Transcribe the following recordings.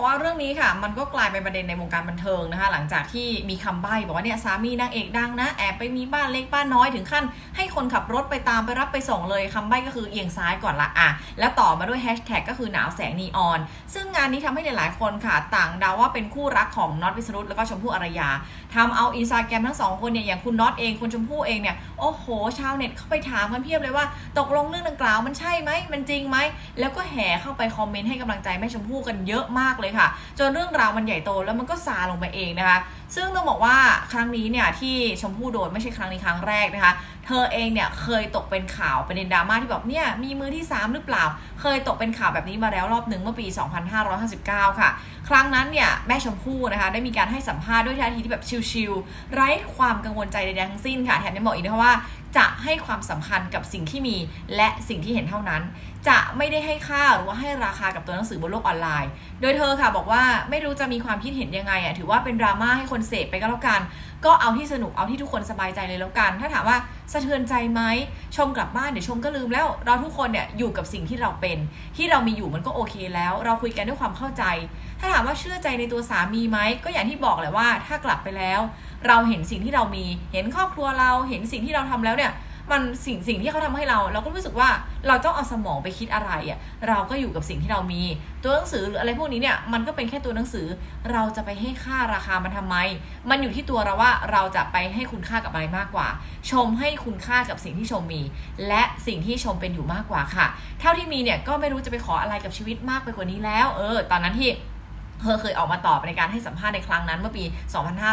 บอกว่าเรื่องนี้ค่ะ มันก็กลายเป็นประเด็นในวงการบันเทิงนะคะ หลังจากที่มีคำใบ้บอกว่าเนี่ยสามีนางเอกดังนะ แอบไปมีบ้านเล็กบ้านน้อยถึงขั้น ให้คนขับรถไปตามไปรับไปส่งเลยคำใบ้ก็คือเอียงซ้ายก่อนละอะ แล้วต่อมาด้วยแฮชแท็กก็คือหนาวแสงนีออน ซึ่งงานนี้ทำให้หลายๆ คนค่ะ ต่างเดาว่าเป็นคู่รักของน็อตวิสรุตแล้วก็ชมพู่อารยาทำเอาอินสตาแกรมทั้งสองคนเนี่ยอย่างคุณน็อตเองคุณชมพู่เองเนี่ยโอ้โหชาวเน็ตเข้าไปถามกันเพียบเลยว่า ตกลงเรื่องดังกล่าวมันใช่ไหมมันจริงไหมแล้วก็แห่เข้าไปคอมเมนต์ให้กำลังใจแม่ชมพู่กันเยอะมากเลยค่ะ จนเรื่องราวมันใหญ่โตแล้วมันก็ซาลงไปเองนะคะ ซึ่งต้องบอกว่าครั้งนี้เนี่ยที่ชมพู่โดนไม่ใช่ครั้งนี้ครั้งแรกนะคะ เธอเองเนี่ยเคยตกเป็นข่าวประเด็นดราม่าที่แบบเนี่ยมีมือที่ 3 หรือเปล่า เคยตกเป็นข่าวแบบนี้มาแล้วรอบหนึ่งเมื่อปี 2559 ค่ะ ครั้งนั้นเนี่ยแม่ชมพู่นะคะได้มีการให้สัมภาษณ์ด้วยท่าทีที่แบบชิลๆไร้ความกังวลใจใดๆทั้งสิ้นค่ะแถมยังบอกอีกนะคะว่าจะให้ความสำคัญกับสิ่งที่มีและสิ่งที่เห็นเท่านั้น จะไม่ได้ให้ค่าหรือว่าให้ราคากับตัวหนังสือบนโลกออนไลน์ โดยเธอค่ะบอกว่าไม่รู้จะมีความคิดเห็นยังไงอะถือว่าเป็นดราม่าให้คนเสพไปก็แล้วกัน ก็เอาที่สนุกเอาที่ทุกคนสบายใจเลยแล้วกัน ถ้าถามว่าสะเทือนใจไหมชมกลับบ้านเดี๋ยวชมก็ลืมแล้ว เราทุกคนเนี่ยอยู่กับสิ่งที่เราเป็น ที่เรามีอยู่มันก็โอเคแล้ว เราคุยกันด้วยความเข้าใจ ถ้าถามว่าเชื่อใจในตัวสามีไหมก็อย่างที่บอกแหละว่าถ้ากลับไปแล้ว เราเห็นสิ่งที่เรามี เห็นครอบครัวเราเห็นสิ่งที่เราทำแล้วเนี่ย มันสิ่งสิ่งที่เขาทำให้เรา เราก็รู้สึกว่าเราต้องเอาสมองไปคิดอะไรอะ่ะเราก็อยู่กับสิ่งที่เรามี ตัวหนังสือหรืออะไรพวกนี้เนี่ยมันก็เป็นแค่ตัวหนังสือ เราจะไปให้ค่าราคามันทำไม มันอยู่ที่ตัวเราว่าเราจะไปให้คุณค่ากับอะไรมากกว่า ชมให้คุณค่ากับสิ่งที่ชมมี และสิ่งที่ชมเป็นอยู่มากกว่าค่ะ เท่าที่มีเนี่ยก็ไม่รู้จะไปขออะไรกับชีวิตมากไปกว่านี้แล้ว เออ ตอนนั้นที่ เธอเคยออกมาตอบในการให้สัมภาษณ์ในครั้งนั้นเมื่อปี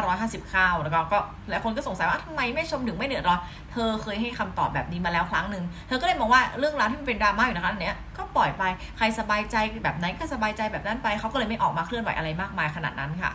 2559 แล้วก็ก็หลายคนก็สงสัยว่าทำไมแม่ชมถึงไม่เดือดร้อนเธอเคยให้คำตอบแบบนี้มาแล้วครั้งหนึ่งเธอก็เลยมองว่าเรื่องราวที่มันเป็นดราม่าอยู่นะคะอันเนี้ยก็ปล่อยไปใครสบายใจแบบไหนก็สบายใจแบบนั้นไปเขาก็เลยไม่ออกมาเคลื่อนไหวอะไรมากมายขนาดนั้นค่ะ